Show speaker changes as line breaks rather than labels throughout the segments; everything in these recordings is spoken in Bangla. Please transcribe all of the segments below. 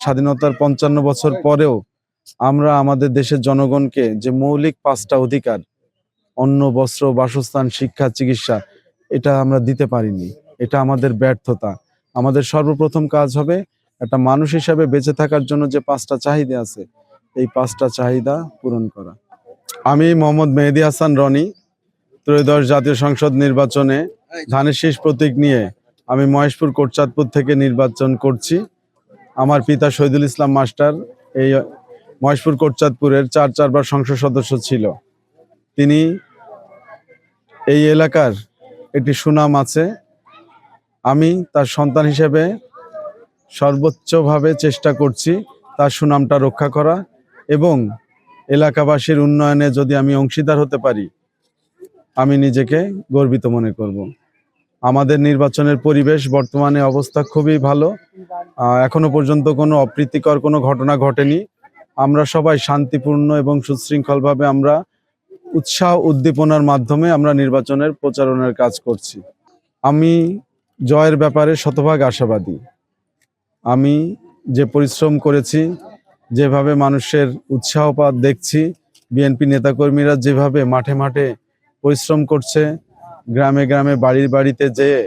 স্বাধীনতার পঞ্চান্ন বছর পরেও আমরা আমাদের দেশের জনগণকে যে মৌলিক পাঁচটা অধিকার, অন্ন, বস্ত্র, বাসস্থান, শিক্ষা, চিকিৎসা, এটা আমরা দিতে পারিনি। এটা আমাদের ব্যর্থতা। আমাদের সর্বপ্রথম কাজ হবে একটা মানুষ হিসাবে বেঁচে থাকার জন্য যে পাঁচটা চাহিদা আছে, এই পাঁচটা চাহিদা পূরণ করা। আমি মোহাম্মদ মেহেদি হাসান রনি, ত্রয়োদশ জাতীয় সংসদ নির্বাচনে ধানের শীষ প্রতীক নিয়ে আমি মহেশপুর, কোটচাঁদপুর থেকে নির্বাচন করছি। আমার পিতা শহীদুল ইসলাম মাস্টার, এই মহেশপুর কোটচাঁদপুরের চার চারবার সংসদ সদস্য ছিল। তিনি এই এলাকার একটি সুনাম আছে। আমি তার সন্তান হিসেবে সর্বোচ্চভাবে চেষ্টা করছি তার সুনামটা রক্ষা করা এবং এলাকাবাসীর উন্নয়নে যদি আমি অংশীদার হতে পারি, আমি নিজেকে গর্বিত মনে করব। আমাদের নির্বাচনের পরিবেশ, বর্তমানে অবস্থা খুবই ভালো। এখনও পর্যন্ত কোনো অপ্রীতিকর কোনো ঘটনা ঘটেনি। আমরা সবাই শান্তিপূর্ণ এবং সুশৃঙ্খলভাবে আমরা উৎসাহ উদ্দীপনার মাধ্যমে আমরা নির্বাচনের প্রচারণার কাজ করছি। আমি জয়ের ব্যাপারে শতভাগ আশাবাদী। আমি যে পরিশ্রম করেছি, যেভাবে মানুষের উৎসাহপাত দেখছি, বিএনপি নেতাকর্মীরা যেভাবে মাঠে মাঠে পরিশ্রম করছে গ্রামে গ্রামে বাড়ির বাড়িতে যেয়ে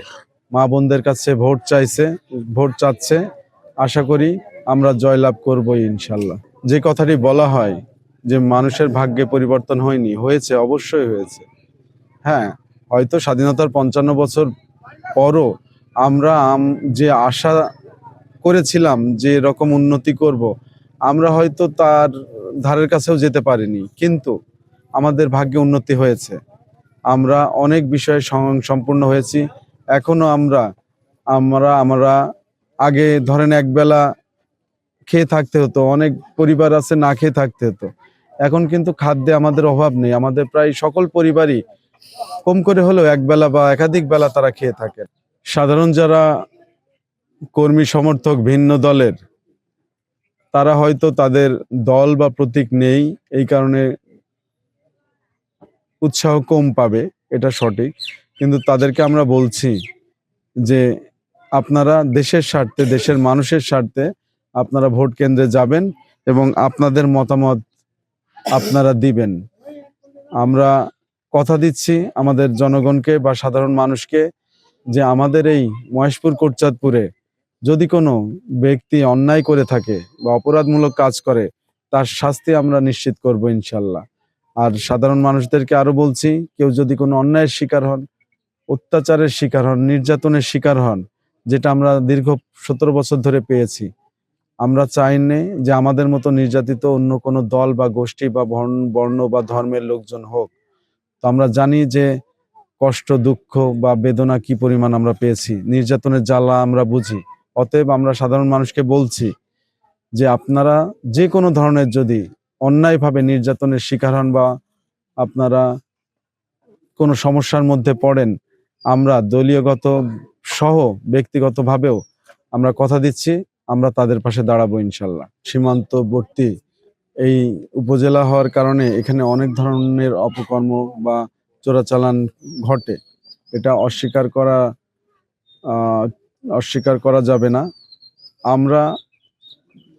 মা বোনদের কাছে ভোট চাইছে, ভোট চাচ্ছে, আশা করি আমরা জয়লাভ করবই ইনশাল্লাহ। যে কথাটি বলা হয় যে মানুষের ভাগ্যে পরিবর্তন হয়নি, হয়েছে, অবশ্যই হয়েছে। হ্যাঁ হয়তো স্বাধীনতার পঞ্চান্ন বছর পরও আমরা যে আশা করেছিলাম যে এরকম উন্নতি করব, আমরা হয়তো তার ধারের কাছেও যেতে পারিনি। কিন্তু আমাদের ভাগ্যে উন্নতি হয়েছে। আমরা অনেক বিষয়ে সম্পূর্ণ হয়েছি। এখনও আমরা আমরা আমরা আগে ধরেন একবেলা খেয়ে থাকতে হতো, অনেক পরিবার আছে না খেয়ে থাকতে হতো। এখন কিন্তু খাদ্যে আমাদের অভাব নেই, আমাদের প্রায় সকল পরিবারই কম করে হলেও একবেলা বা একাধিক বেলা তারা খেয়ে থাকে। সাধারণ যারা কর্মী সমর্থক ভিন্ন দলের, তারা হয়তো তাদের দল বা প্রতীক নেই, এই কারণে উৎসাহ কম পাবে, এটা সঠিক। কিন্তু তাদেরকে আমরা বলছি যে আপনারা দেশের স্বার্থে, দেশের মানুষের স্বার্থে আপনারা ভোট কেন্দ্রে যাবেন এবং আপনাদের মতামত আপনারা দিবেন। আমরা কথা দিচ্ছি আমাদের জনগণকে বা সাধারণ মানুষকে যে আমাদের এই মহেশপুর কোটচাঁদপুরে যদি কোনো ব্যক্তি অন্যায় করে থাকে বা অপরাধমূলক কাজ করে, তার শাস্তি আমরা নিশ্চিত করব ইনশাল্লাহ। আর সাধারণ মানুষদেরকে আরও বলছি, কেউ যদি কোনো অন্যায়ের শিকার হন, অত্যাচারের শিকার হন, নির্যাতনের শিকার হন, যেটা আমরা দীর্ঘ সতেরো বছর ধরে পেয়েছি, আমরা চাই নে যে আমাদের মতো নির্যাতিত অন্য কোনো দল বা গোষ্ঠী বা বর্ণ বর্ণ বা ধর্মের লোকজন হোক। তো আমরা জানি যে কষ্ট, দুঃখ বা বেদনা কি পরিমাণ আমরা পেয়েছি। নির্যাতনের জ্বালা আমরা বুঝি। অতএব আমরা সাধারণ মানুষকে বলছি যে আপনারা যে কোনো ধরনের যদি অন্যায়ভাবে নির্যাতনের শিকার হন বা আপনারা কোনো সমস্যার মধ্যে পড়েন, আমরা দলীয়গত সহ ব্যক্তিগতভাবেও আমরা কথা দিচ্ছি, আমরা তাদের পাশে দাঁড়াবো ইনশাল্লাহ। সীমান্তবর্তী এই উপজেলা হওয়ার কারণে এখানে অনেক ধরনের অপকর্ম বা চোরাচালান ঘটে। এটা অস্বীকার করা অস্বীকার করা যাবে না। আমরা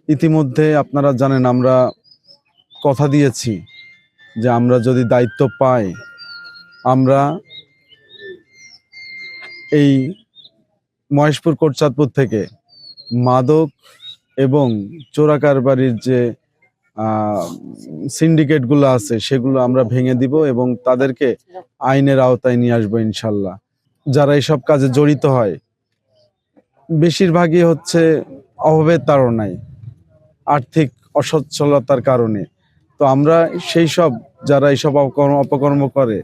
ইতিমধ্যে আপনারা জানেন, আমরা কথা দিয়েছি যে আমরা যদি দায়িত্ব পাই, আমরা এই মহেশপুর কোটচাঁদপুর থেকে মাদক এবং চোরা কারবারির যে সিন্ডিকেটগুলো আছে সেগুলো আমরা ভেঙে দিব এবং তাদেরকে আইনের আওতায় নিয়ে আসব ইনশাল্লাহ। যারা এইসব কাজে জড়িত হয়, বেশিরভাগই হচ্ছে অভাবের তাড়নায়, আর্থিক অসচ্ছলতার কারণে। তো আমরা সেই সব যারা এইসব অপকর্ম অপকর্ম করে,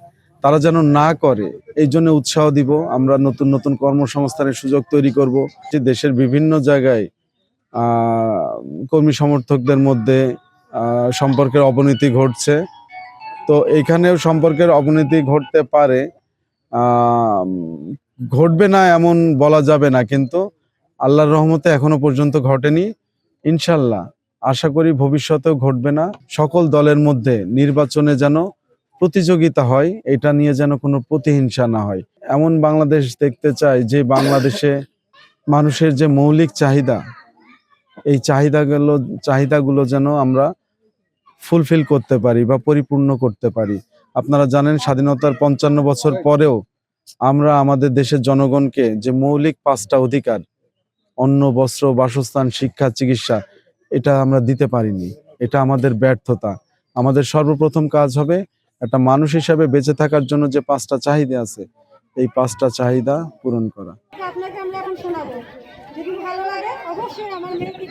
তারা যেন না করে, এই জন্য উৎসাহ দিব। আমরা নতুন নতুন কর্মসংস্থানের সুযোগ তৈরি করব। যে দেশের বিভিন্ন জায়গায় কর্মী সমর্থকদের মধ্যে সম্পর্কের অবনতি ঘটছে। তো এখানেও সম্পর্কের অবনতি ঘটতে পারে। ঘটবে না এমন বলা যাবে না, কিন্তু আল্লাহর রহমতে এখনও পর্যন্ত ঘটেনি। ইনশাল্লাহ। আশা করি ভবিষ্যতেও ঘটবে না। সকল দলের মধ্যে নির্বাচনে যেন প্রতিযোগিতা হয়, এটা নিয়ে যেন কোনো প্রতিহিংসা না হয়। এমন বাংলাদেশ দেখতে চাই যে বাংলাদেশে মানুষের যে মৌলিক চাহিদা, এই চাহিদাগুলো চাহিদাগুলো যেন আমরা ফুলফিল করতে পারি বা পরিপূর্ণ করতে পারি। আপনারা জানেন স্বাধীনতার পঞ্চান্ন বছর পরেও আমরা আমাদের দেশের জনগণকে যে মৌলিক পাঁচটা অধিকার, অন্ন, বস্ত্র, বাসস্থান, শিক্ষা, চিকিৎসা এটা আমরা দিতে পারিনি। এটা আমাদের ব্যর্থতা। আমাদের সর্বপ্রথম কাজ হবে একটা মানুষ হিসাবে বেঁচে থাকার জন্য যে পাঁচটা চাহিদা আছে এই পাঁচটা চাহিদা পূরণ করা।
আপনাকে আমরা এখন শোনাবো। যদি ভালো লাগে অবশ্যই আমার মেয়েকে